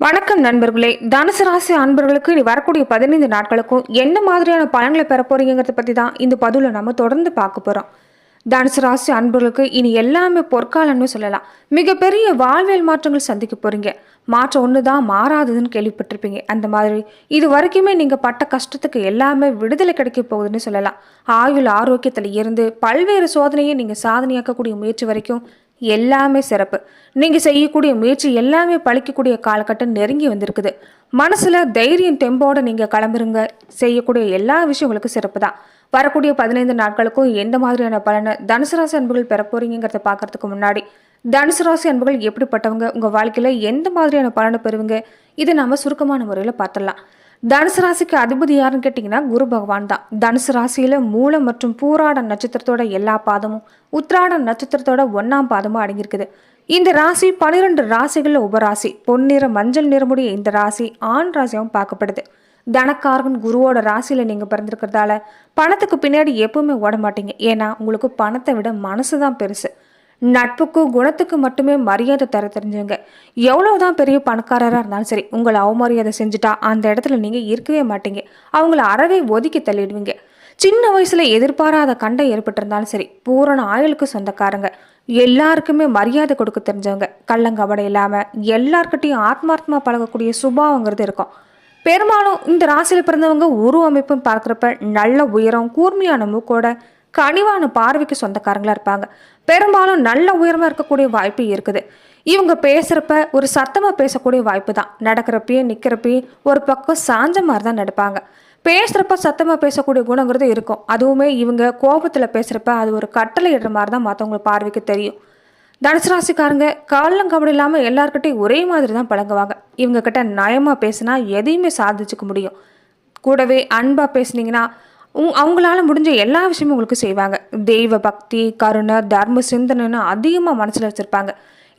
வணக்கம் நண்பர்களே. தனுசு ராசி அன்பர்களுக்கு இனி வரக்கூடிய பதினைந்து நாட்களுக்கும் என்ன மாதிரியான பலன்களை பெற போறீங்கிறத பற்றி தான் இந்த பதிவில் நம்ம தொடர்ந்து பார்க்க போகிறோம் தனுசு ராசி அன்பர்களுக்கு இனி எல்லாமே பொற்காலம்னு சொல்லலாம். மிகப்பெரிய வாழ்வியல் மாற்றங்கள் சந்திக்க போறீங்க. மாற்றம் ஒன்று தான் மாறாததுன்னு கேள்விப்பட்டிருப்பீங்க. அந்த மாதிரி இது வரைக்குமே நீங்கள் பட்ட கஷ்டத்துக்கு எல்லாமே விடுதலை கிடைக்க போகுதுன்னு சொல்லலாம். ஆயுள் ஆரோக்கியத்தில் இருந்து பல்வேறு சோதனையை நீங்கள் சாதனையாக்கக்கூடிய முயற்சி வரைக்கும் எல்லாமே சிறப்பு. நீங்கள் செய்யக்கூடிய முயற்சி எல்லாமே பழிக்கக்கூடிய காலகட்டம் நெருங்கி வந்திருக்குது. மனசில் தைரியம் தெம்போட நீங்கள் கிளம்புருங்க செய்யக்கூடிய எல்லா விஷயங்களுக்கும் சிறப்பு தான். வரக்கூடிய பதினைந்து நாட்களுக்கும் எந்த மாதிரியான பலனை தனுசு ராசி அன்புகள் பெற போறீங்கிறத பார்க்கறதுக்கு முன்னாடி தனுசு ராசி அன்புகள் எப்படிப்பட்டவங்க? உங்கள் வாழ்க்கையில் எந்த மாதிரியான பலனை பெறுவீங்க? இதை நாம் சுருக்கமான முறையில் பார்த்துடலாம் தனுசு ராசிக்கு அதிபதி யாருன்னு கேட்டிங்கன்னா குரு பகவான் தான். தனுசு ராசியில் மூலம் மற்றும் பூராட நட்சத்திரத்தோட எல்லா பாதமும் உத்ராட நட்சத்திரத்தோட ஒன்றாம் பாதமும் அடங்கியிருக்குது. இந்த ராசி பனிரெண்டு ராசிகளில் உபராசி. பொன்னிற மஞ்சள் நிறமுடைய இந்த ராசி ஆண் ராசியாகவும் பார்க்கப்படுது. தனக்காரகன் குருவோட ராசியில் நீங்கள் பிறந்திருக்கிறதால பணத்துக்கு பின்னாடி எப்பவுமே ஓட மாட்டீங்க ஏன்னா உங்களுக்கு பணத்தை விட மனசு தான் பெருசு. நட்புக்கும் குணத்துக்கு மட்டுமே மரியாதை தர தெரிஞ்சவங்க. எவ்வளவுதான் பெரிய பணக்காரராக இருந்தாலும் சரி உங்களை அவமரியாதை செஞ்சுட்டா அந்த இடத்துல நீங்கள் இருக்கவே மாட்டீங்க. அவங்கள அறவே ஒதுக்கி தள்ளிடுவீங்க. சின்ன வயசுல எதிர்பாராத கண்டை ஏற்பட்டிருந்தாலும் சரி பூரண ஆயுளுக்கு சொந்தக்காரங்க. எல்லாருக்குமே மரியாதை கொடுக்க தெரிஞ்சவங்க. கள்ளங்கபடை இல்லாமல் எல்லார்கிட்டையும் ஆத்மார்த்தமா பழகக்கூடிய சுபாவங்கிறது இருக்கும். பெரும்பாலும் இந்த ராசியில் பிறந்தவங்க உருவமைப்புன்னு பார்க்குறப்ப நல்ல உயரம் கூர்மையான மூக்கோட கனிவான பார்வைக்கு சொந்தக்காரங்களாக இருப்பாங்க. பெரும்பாலும் நல்ல உயரமாக இருக்கக்கூடிய வாய்ப்பு இருக்குது. இவங்க பேசுகிறப்ப ஒரு சத்தமாக பேசக்கூடிய வாய்ப்பு தான். நடக்கிறப்பயே நிற்கிறப்பயே ஒரு பக்கம் சாஞ்ச மாதிரி தான் நடப்பாங்க. பேசுகிறப்ப சத்தமாக பேசக்கூடிய குணங்கிறது இருக்கும். அதுவுமே இவங்க கோபத்தில் பேசுகிறப்ப அது ஒரு கட்டளை இடுற மாதிரி தான் மற்றவங்களுக்கு பார்வைக்கு தெரியும். தனுசு ராசிக்காரங்க காலம் கபடி இல்லாமல் எல்லாருக்கிட்டையும் ஒரே மாதிரி தான் பழங்குவாங்க இவங்க கிட்ட நயமாக பேசினா எதையுமே சாதிச்சுக்க முடியும். கூடவே அன்பாக பேசுனீங்கன்னா அவங்களால முடிஞ்ச எல்லா விஷயமும் உங்களுக்கு செய்வாங்க. தெய்வ பக்தி கருணை தர்ம சிந்தனைன்னு அதிகமாக மனசில் வச்சுருப்பாங்க.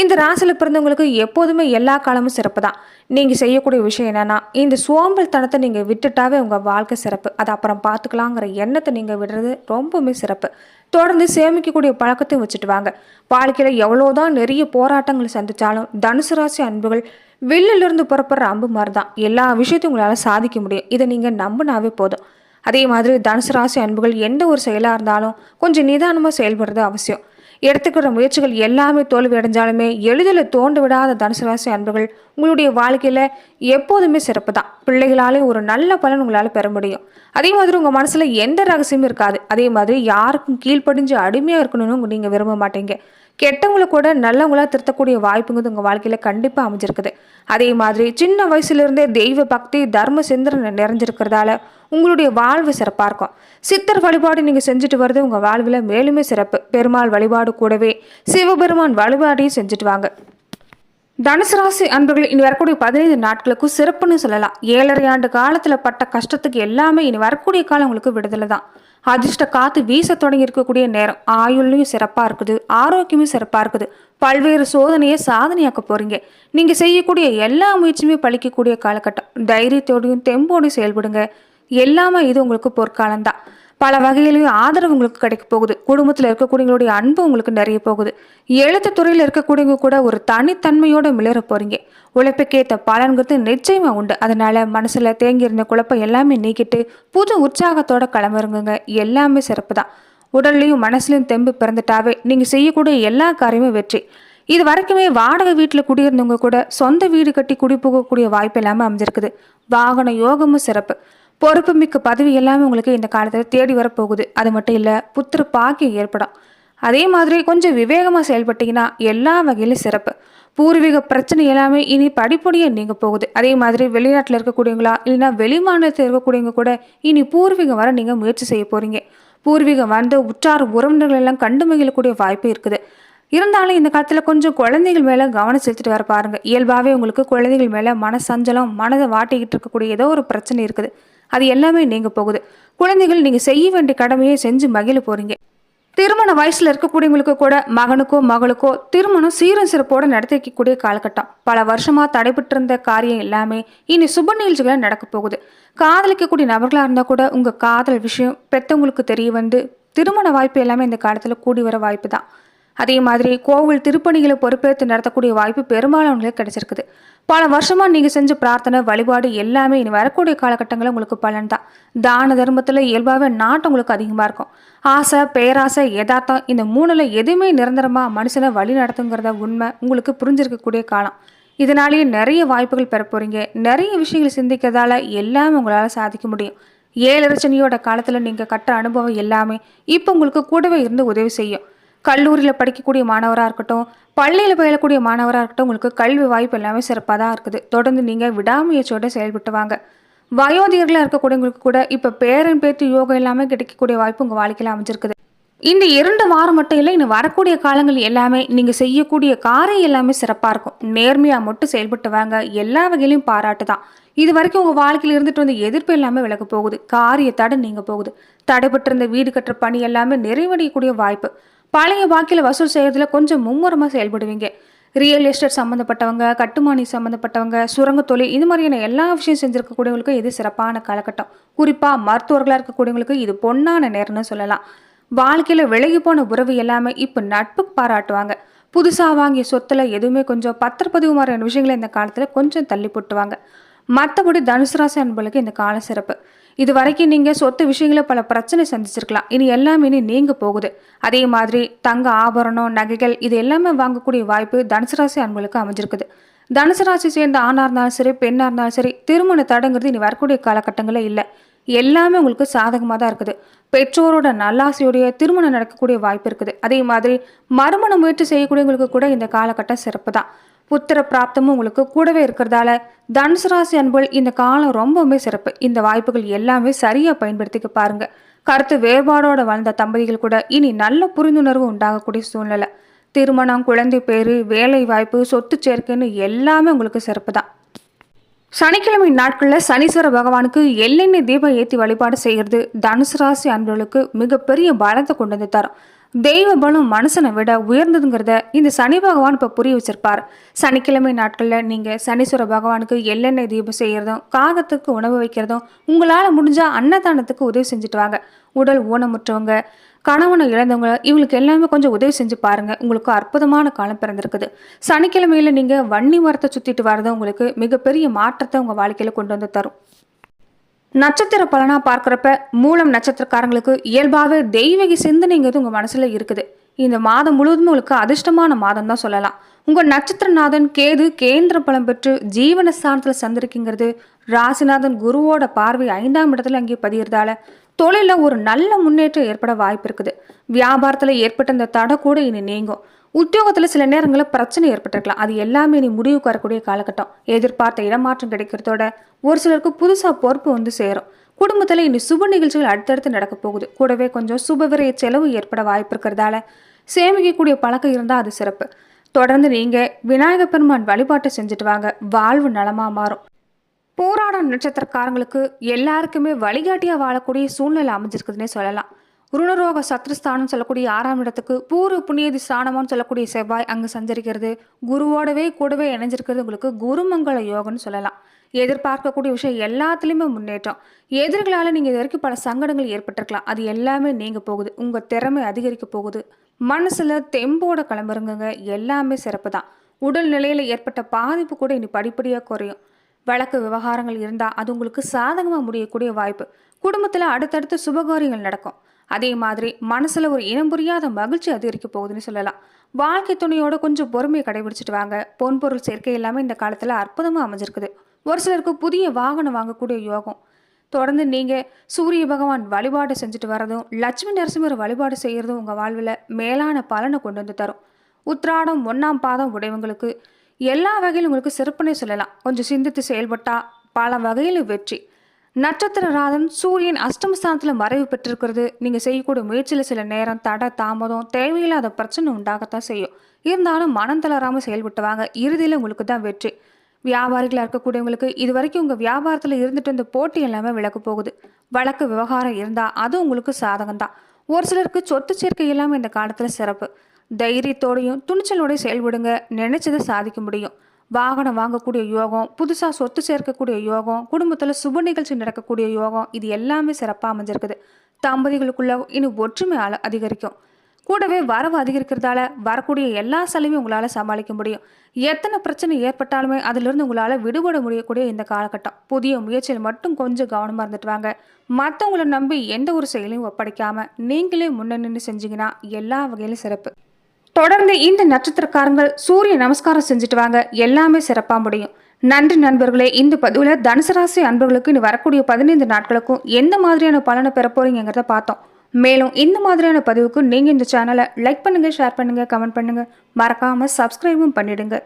இந்த ராசியில் பிறந்தவங்களுக்கு எப்போதுமே எல்லா காலமும் சிறப்பு தான். நீங்கள் செய்யக்கூடிய விஷயம் என்னென்னா இந்த சோம்பல் தனத்தை நீங்கள் விட்டுட்டாவே உங்கள் வாழ்க்கை சிறப்பு. அதை அப்புறம் பார்த்துக்கலாங்கிற எண்ணத்தை நீங்கள் விடுறது ரொம்பவுமே சிறப்பு. தொடர்ந்து சேமிக்கக்கூடிய பழக்கத்தையும் வச்சுட்டு வாங்க. வாழ்க்கையில் எவ்வளோதான் நிறைய போராட்டங்களை சந்தித்தாலும் தனுசு ராசி அன்புகள் வெளிலிருந்து புறப்படுற அம்பு மாதிரி தான் எல்லா விஷயத்தையும் உங்களால் சாதிக்க முடியும். இதை நீங்கள் நம்பினாவே போதும். அதே மாதிரி தனுசு ராசி அன்புகள் எந்த ஒரு செயலாக இருந்தாலும் கொஞ்சம் நிதானமாக செயல்படுறது அவசியம். எடுத்துக்கிற முயற்சிகள் எல்லாமே தோல்வி அடைஞ்சாலுமே எளிதில் தோண்டு விடாத தனுசு ராசி அன்புகள் உங்களுடைய வாழ்க்கையில் எப்போதுமே சிறப்பு தான் பிள்ளைகளாலே ஒரு நல்ல பலன் உங்களால் பெற முடியும். அதே மாதிரி உங்கள் மனசில் எந்த ரகசியமும் இருக்காது. அதே மாதிரி யாருக்கும் கீழ்ப்படிஞ்சு அடிமையாக இருக்கணும்னு நீங்கள் விரும்ப மாட்டீங்க. கெட்டவங்களை கூட நல்லவங்களா திருத்தக்கூடிய வாய்ப்புங்கிறது உங்கள் வாழ்க்கையில் கண்டிப்பாக அமைஞ்சிருக்குது. அதே மாதிரி சின்ன வயசுலேருந்தே தெய்வ பக்தி தர்ம சிந்தனை நிறைஞ்சிருக்கிறதால உங்களுடைய வாழ்வு சிறப்பாக இருக்கும். சித்தர் வழிபாடு நீங்கள் செஞ்சுட்டு வர்றது உங்கள் வாழ்வில் மேலுமே சிறப்பு. பெருமாள் வழிபாடு கூடவே சிவபெருமான் வழிபாடையும் செஞ்சுட்டு வாங்க. தனுசு ராசி அன்பர்கள் இனி வரக்கூடிய பதினைந்து நாட்களுக்கும் சிறப்புன்னு சொல்லலாம். ஏழரை ஆண்டு காலத்தில் பட்ட கஷ்டத்துக்கு எல்லாமே இனி வரக்கூடிய காலம் உங்களுக்கு விடுதலை தான். அதிர்ஷ்ட காத்து வீச தொடங்கி இருக்கக்கூடிய நேரம். ஆயுள்லையும் சிறப்பாக இருக்குது. ஆரோக்கியமும் சிறப்பாக இருக்குது. பல்வேறு சோதனையை சாதனையாக்க போகிறீங்க நீங்கள் செய்யக்கூடிய எல்லா முயற்சியுமே பழிக்கக்கூடிய காலகட்டம். தைரியத்தோடையும் தெம்போடையும் செயல்படுங்க. எல்லாமே இது உங்களுக்கு பொற்காலம்தான். பல வகையிலையும் ஆதரவு உங்களுக்கு கிடைக்க போகுது. குடும்பத்தில் இருக்கக்கூடியவங்களுடைய அன்பு உங்களுக்கு நிறைய போகுது. எழுத்து துறையில் இருக்கக்கூடியவங்க கூட ஒரு தனித்தன்மையோடு மிளற போகிறீங்க உழைப்புக்கேற்ற பலன்கிறது நிச்சயமாக உண்டு. அதனால் மனசில் தேங்கி இருந்த குழப்பம் எல்லாமே நீக்கிட்டு புது உற்சாகத்தோட கிளம்புறங்க எல்லாமே சிறப்பு தான். உடல்லையும் மனசுலையும் தெம்பு பிறந்துட்டாவே நீங்கள் செய்யக்கூடிய எல்லா காரியமும் வெற்றி. இது வரைக்குமே வாடகை வீட்டில் குடியிருந்தவங்க கூட சொந்த வீடு கட்டி குடி போகக்கூடிய வாய்ப்பு இல்லாமல் அமைஞ்சிருக்குது. வாகன யோகமும் சிறப்பு. பொறுப்புமிக்க பதவி எல்லாமே உங்களுக்கு இந்த காலத்தில் தேடி வரப்போகுது. அது மட்டும் இல்லை புத்திர பாக்கியம் ஏற்படும். அதே மாதிரி கொஞ்சம் விவேகமாக செயல்பட்டீங்கன்னா எல்லா வகையிலும் சிறப்பு. பூர்வீக பிரச்சனை எல்லாமே இனி படிப்படியாக நீங்க போகுது. அதே மாதிரி வெளிநாட்டில் இருக்கக்கூடியவங்களா இல்லைன்னா வெளி மாநிலத்தில் இருக்கக்கூடியவங்க கூட இனி பூர்வீகம் வர நீங்கள் முயற்சி செய்ய போறீங்க. பூர்வீகம் வந்து உற்றார் உறவினர்கள் எல்லாம் கண்டு மகிழக்கூடிய வாய்ப்பு இருக்குது. இருந்தாலும் இந்த காலத்தில் கொஞ்சம் குழந்தைகள் மேலே கவனம் செலுத்திட்டு வர பாருங்க. இயல்பாகவே உங்களுக்கு குழந்தைகள் மேலே மன சஞ்சலம் மனதை வாட்டிக்கிட்டு இருக்கக்கூடிய ஏதோ ஒரு பிரச்சனை இருக்குது. அது எல்லாமே நீங்கள் போகுது. குழந்தைகள் நீங்கள் செய்ய வேண்டிய கடமையை செஞ்சு மகிழ போகிறீங்க திருமண வயசில் இருக்கக்கூடியவங்களுக்கு கூட மகனுக்கோ மகளுக்கோ திருமணம் சீரும் சிறப்போடு நடத்திக்கக்கூடிய காலகட்டம். பல வருஷமாக தடைபட்டிருந்த காரியம் எல்லாமே இனி சுப நிகழ்ச்சிகளாக நடக்க போகுது. காதலிக்கக்கூடிய நபர்களாக இருந்தால் கூட உங்கள் காதல் விஷயம் பெற்றவங்களுக்கு தெரிய வந்து திருமண வாய்ப்பு எல்லாமே இந்த காலத்தில் கூடி வர வாய்ப்பு தான். அதே மாதிரி கோவில் திருப்பணிகளை பொறுப்பேற்று நடத்தக்கூடிய வாய்ப்பு பெரும்பாலானவங்களுக்கு கிடைச்சிருக்குது. பல வருஷமாக நீங்கள் செஞ்ச பிரார்த்தனை வழிபாடு எல்லாமே இனி வரக்கூடிய காலகட்டங்களில் உங்களுக்கு பலன் தான். தான தர்மத்தில் இயல்பாகவே நாட்டம் உங்களுக்கு அதிகமாக இருக்கும். ஆசை பேராசை யதார்த்தம் இந்த மூணில் எதுவுமே நிரந்தரமாக மனுஷனை வழி நடத்துங்கிறத உண்மை உங்களுக்கு புரிஞ்சிருக்கக்கூடிய காலம். இதனாலேயே நிறைய வாய்ப்புகள் பெற போகிறீங்க நிறைய விஷயங்கள் சிந்திக்கிறதால எல்லாமே உங்களால் சாதிக்க முடியும். ஏழரச்சனையோட காலத்தில் நீங்கள் கற்ற அனுபவம் எல்லாமே இப்போ உங்களுக்கு கூடவே இருந்து உதவி செய்யும். கல்லூரியில் படிக்கக்கூடிய மாணவராக இருக்கட்டும் பள்ளியில் பயிலக்கூடிய மாணவராக இருக்கட்டும் உங்களுக்கு கல்வி வாய்ப்பு எல்லாமே சிறப்பாக தான் இருக்குது. தொடர்ந்து நீங்கள் விடாமுயற்சியோட செயல்பட்டு வாங்க. வயோதிகர்களாக இருக்கக்கூடியவங்களுக்கு கூட இப்போ பேரன் பேத்து யோகம் எல்லாமே கிடைக்கக்கூடிய வாய்ப்பு உங்கள் வாழ்க்கையில் அமைஞ்சிருக்குது. இந்த இரண்டு வாரம் மட்டும் இல்லை இன்னும் வரக்கூடிய காலங்கள் எல்லாமே நீங்கள் செய்யக்கூடிய காரியம் எல்லாமே சிறப்பாக இருக்கும். நேர்மையாக மட்டும் செயல்பட்டு வாங்க. எல்லா வகையிலையும் பாராட்டு தான். இது வரைக்கும் உங்கள் வாழ்க்கையில் இருந்துட்டு வந்த எதிர்ப்பு எல்லாமே விலக போகுது. காரிய தடை நீங்கள் போகுது. தடைபட்டிருந்த வீடு கட்டுற பணி எல்லாமே நிறைவடையக்கூடிய வாய்ப்பு. பழைய பாக்கியில் வசூல் செய்கிறதுல கொஞ்சம் மும்முரமாக செயல்படுவீங்க. ரியல் எஸ்டேட் சம்மந்தப்பட்டவங்க கட்டுமானி சம்மந்தப்பட்டவங்க சுரங்க தொழில் இது மாதிரியான எல்லா விஷயம் செஞ்சுருக்கக்கூடியவங்களுக்கும் இது சிறப்பான காலகட்டம். குறிப்பாக மருத்துவர்களாக இருக்கக்கூடியவங்களுக்கு இது பொன்னான நேரம்னு சொல்லலாம். வாழ்க்கையில் விலகி போன உறவு எல்லாமே இப்போ நட்புக்கு பாராட்டுவாங்க. புதுசாக வாங்கிய சொத்தில் எதுவுமே கொஞ்சம் பத்திரப்பதிவு மாதிரியான விஷயங்களை இந்த காலத்தில் கொஞ்சம் தள்ளி போட்டுவாங்க. மற்றபடி தனுசு ராசி அன்பர்களுக்கு இந்த கால சிறப்பு. இது வரைக்கும் நீங்கள் சொத்து விஷயங்கள பல பிரச்சனை சந்திச்சிருக்கலாம். இனி எல்லாமே இனி நீங்க போகுது. அதே மாதிரி தங்க ஆபரணம் நகைகள் இது எல்லாமே வாங்கக்கூடிய வாய்ப்பு தனுசு ராசி அமைஞ்சிருக்குது. தனுசு ராசி சேர்ந்த ஆணாக இருந்தாலும் சரி பெண்ணாக இருந்தாலும் சரி திருமண தடங்கிறது இனி வரக்கூடிய காலகட்டங்களில் இல்லை. எல்லாமே உங்களுக்கு சாதகமாக தான் இருக்குது. பெற்றோரோட நல்லாசையுடைய திருமணம் நடக்கக்கூடிய வாய்ப்பு இருக்குது. அதே மாதிரி மறுமண முயற்சி செய்யக்கூடியவங்களுக்கு கூட இந்த காலகட்டம் சிறப்பு தான் புத்திர பிராப்தமும் உங்களுக்கு கூடவே இருக்கிறதால தனுசு ராசி அன்புகள் இந்த காலம் ரொம்பவுமே சிறப்பு. இந்த வாய்ப்புகள் எல்லாமே சரியா பயன்படுத்திக்க பாருங்க. கருத்து வேறுபாடோட வாழ்ந்த தம்பதிகள் கூட இனி நல்ல புரிந்துணர்வு உண்டாகக்கூடிய சூழ்நிலை. திருமணம் குழந்தை பேரு வேலை வாய்ப்பு சொத்து சேர்க்கைன்னு எல்லாமே உங்களுக்கு சிறப்பு தான். சனிக்கிழமை நாட்களில் சனீஸ்வர பகவானுக்கு எள்ளெண்ணெய் தீபம் ஏற்றி வழிபாடு செய்கிறது தனுசு ராசி அன்பர்களுக்கு மிகப்பெரிய பலத்தை கொண்டு வந்து தரும். தெய்வ பலம் மனுஷனை விட உயர்ந்ததுங்கிறத இந்த சனி பகவான் இப்போ புரிய வச்சிருப்பார். சனிக்கிழமை நாட்களில் நீங்கள் சனீஸ்வர பகவானுக்கு எள்ளெண்ணெய் தீபம் செய்கிறதும் காகத்துக்கு உணவு வைக்கிறதும் உங்களால் முடிஞ்சால் அன்னதானத்துக்கு உதவி செஞ்சுட்டு வாங்க. உடல் ஊனமுற்றவங்க கணவனை இழந்தவங்க இவங்களுக்கு எல்லாமே கொஞ்சம் உதவி செஞ்சு பாருங்க. உங்களுக்கு அற்புதமான காலம் பிறந்திருக்குது. சனிக்கிழமையில் நீங்கள் வன்னி மரத்தை சுற்றிட்டு வரது உங்களுக்கு மிகப்பெரிய மாற்றத்தை உங்கள் வாழ்க்கையில் கொண்டு வந்து தரும். நட்சத்திர பலனாக பார்க்குறப்ப மூலம் நட்சத்திரக்காரங்களுக்கு இயல்பாகவே தெய்வீக சிந்தனைங்கிறது உங்கள் மனசில் இருக்குது. இந்த மாதம் முழுவதும் உங்களுக்கு அதிர்ஷ்டமான மாதம் தான் சொல்லலாம். உங்கள் நட்சத்திரநாதன் கேது கேந்திர பலம் பெற்று ஜீவன ஸ்தானத்தில் சந்திருக்குங்கிறது ராசிநாதன் குருவோட பார்வை ஐந்தாம் இடத்துல அங்கே பதிகிறதால தொழிலில் ஒரு நல்ல முன்னேற்றம் ஏற்பட வாய்ப்பு இருக்குது. வியாபாரத்தில் ஏற்பட்ட இந்த தடை கூட இனி நீங்கும். உத்தியோகத்தில் சில நேரங்களில் பிரச்சனை ஏற்பட்டிருக்கலாம். அது எல்லாமே இனி முடிவுக்கு வரக்கூடிய காலகட்டம். எதிர்பார்த்த இடமாற்றம் கிடைக்கிறதோட ஒரு சிலருக்கு புதுசாக பொறுப்பு வந்து சேரும். குடும்பத்தில் இனி சுப நிகழ்ச்சிகள் அடுத்தடுத்து நடக்க போகுது. கூடவே கொஞ்சம் சுபவிரைய செலவு ஏற்பட வாய்ப்பு இருக்கிறதால சேமிக்கக்கூடிய பழக்கம் இருந்தால் அது சிறப்பு. தொடர்ந்து நீங்கள் விநாயகப் பெருமான் வழிபாட்டை செஞ்சுட்டு வாங்க. வாழ்வு நலமாக மாறும். போராட நட்சத்திரக்காரங்களுக்கு எல்லாருக்குமே வழிகாட்டியாக வாழக்கூடிய சூழ்நிலை அமைஞ்சிருக்குதுன்னே சொல்லலாம். ருணரோக சத்ருஸ்தானம் சொல்லக்கூடிய ஆறாம் இடத்துக்கு பூர்வ புண்ணியதி ஸ்தானம்னு சொல்லக்கூடிய செவ்வாய் அங்கே சஞ்சரிக்கிறது. குருவோடவே கூடவே இணைஞ்சிருக்கிறது உங்களுக்கு குருமங்கள யோகம்னு சொல்லலாம். எதிர்பார்க்கக்கூடிய விஷயம் எல்லாத்துலேயுமே முன்னேற்றம். எதிர்களால் நீங்கள் இது வரைக்கும் பல சங்கடங்கள் ஏற்பட்டிருக்கலாம். அது எல்லாமே நீங்கள் போகுது. உங்கள் திறமை அதிகரிக்க போகுது. மனசில் தெம்போட கிளம்புறங்க எல்லாமே சிறப்பு தான் உடல் நிலையில் ஏற்பட்ட பாதிப்பு கூட இனி படிப்படியாக குறையும். வழக்கு விவகாரங்கள் இருந்தால் அது உங்களுக்கு சாதகமாக முடியக்கூடிய வாய்ப்பு. குடும்பத்தில் அடுத்தடுத்து சுபகாரியங்கள் நடக்கும். அதே மாதிரி மனசில் ஒரு இனம் புரியாத மகிழ்ச்சி அதிகரிக்க போகுதுன்னு சொல்லலாம். வாழ்க்கை துணையோட கொஞ்சம் பொறுமையை கடைபிடிச்சிட்டு வாங்க. பொன்பொருள் சேர்க்கை எல்லாமே இந்த காலத்தில் அற்புதமாக அமைஞ்சிருக்குது. ஒரு சிலருக்கு புதிய வாகனம் வாங்கக்கூடிய யோகம். தொடர்ந்து நீங்கள் சூரிய பகவான் வழிபாடு செஞ்சுட்டு வரதும் லட்சுமி நரசிம்மர் வழிபாடு செய்கிறதும் உங்கள் வாழ்வில் மேலான பலனை கொண்டு வந்து தரும். உத்ராடம் ஒன்றாம் பாதம் உடையவங்களுக்கு எல்லா வகையிலும் உங்களுக்கு சிறப்புனே சொல்லலாம். கொஞ்சம் சிந்தித்து செயல்பட்டா பல வகையில் வெற்றி. நட்சத்திர ராதன் சூரியன் அஷ்டமஸ்தானத்தில் மறைவு பெற்றிருக்கிறது. நீங்கள் செய்யக்கூடிய முயற்சியில் சில நேரம் தடை தாமதம் தேவையில்லாத பிரச்சனை உண்டாகத்தான் செய்யும். இருந்தாலும் மனம் தளராமல் செயல்பட்டு வாங்க. இறுதியில் உங்களுக்கு தான் வெற்றி. வியாபாரிகளாக இருக்கக்கூடியவங்களுக்கு இது வரைக்கும் உங்கள் வியாபாரத்தில் இருந்துட்டு இந்த போட்டி எல்லாமே விலக்கு போகுது. வழக்கு விவகாரம் இருந்தால் அது உங்களுக்கு சாதகம் தான் ஒரு சிலருக்கு சொத்து சேர்க்கை இல்லாமல் இந்த காலத்தில் சிறப்பு. தைரியத்தோடையும் துணிச்சலோடையும் செயல்படுங்க. நினைச்சதை சாதிக்க முடியும். வாகனம் வாங்கக்கூடிய யோகம் புதுசாக சொத்து சேர்க்கக்கூடிய யோகம் குடும்பத்தில் சுப நிகழ்ச்சி நடக்கக்கூடிய யோகம் இது எல்லாமே சிறப்பாக அமைஞ்சிருக்குது. தம்பதிகளுக்குள்ள இனி ஒற்றுமை அல- அதிகரிக்கும். கூடவே வரவு அதிகரிக்கிறதால வரக்கூடிய எல்லா செலவையும் உங்களால் சமாளிக்க முடியும். எத்தனை பிரச்சனை ஏற்பட்டாலுமே அதிலிருந்து உங்களால் விடுபட முடியக்கூடிய இந்த காலகட்டம். புதிய முயற்சியில் மட்டும் கொஞ்சம் கவனமாக இருந்துட்டு வாங்க. மற்றவங்கள நம்பி எந்த ஒரு செயலையும் ஒப்படைக்காமல் நீங்களே முன்ன நின்று செஞ்சீங்கன்னா எல்லா வகையிலும் சிறப்பு. தொடர்ந்து இந்த நட்சத்திரக்காரங்கள் சூரிய நமஸ்காரம் செஞ்சுட்டு வாங்க. எல்லாமே சிறப்பாக முடியும். நன்றி நண்பர்களே இந்த பதிவில் தனுசு ராசி அன்பர்களுக்கு இனி வரக்கூடிய பதினைந்து நாட்களுக்கும் எந்த மாதிரியான பலனை பெற போறீங்கிறத பார்த்தோம். மேலும் இந்த மாதிரியான பதிவுக்கு நீங்கள் இந்த சேனலை லைக் பண்ணுங்கள் ஷேர் பண்ணுங்கள் கமெண்ட் பண்ணுங்கள் மறக்காமல் சப்ஸ்கிரைபும் பண்ணிடுங்க.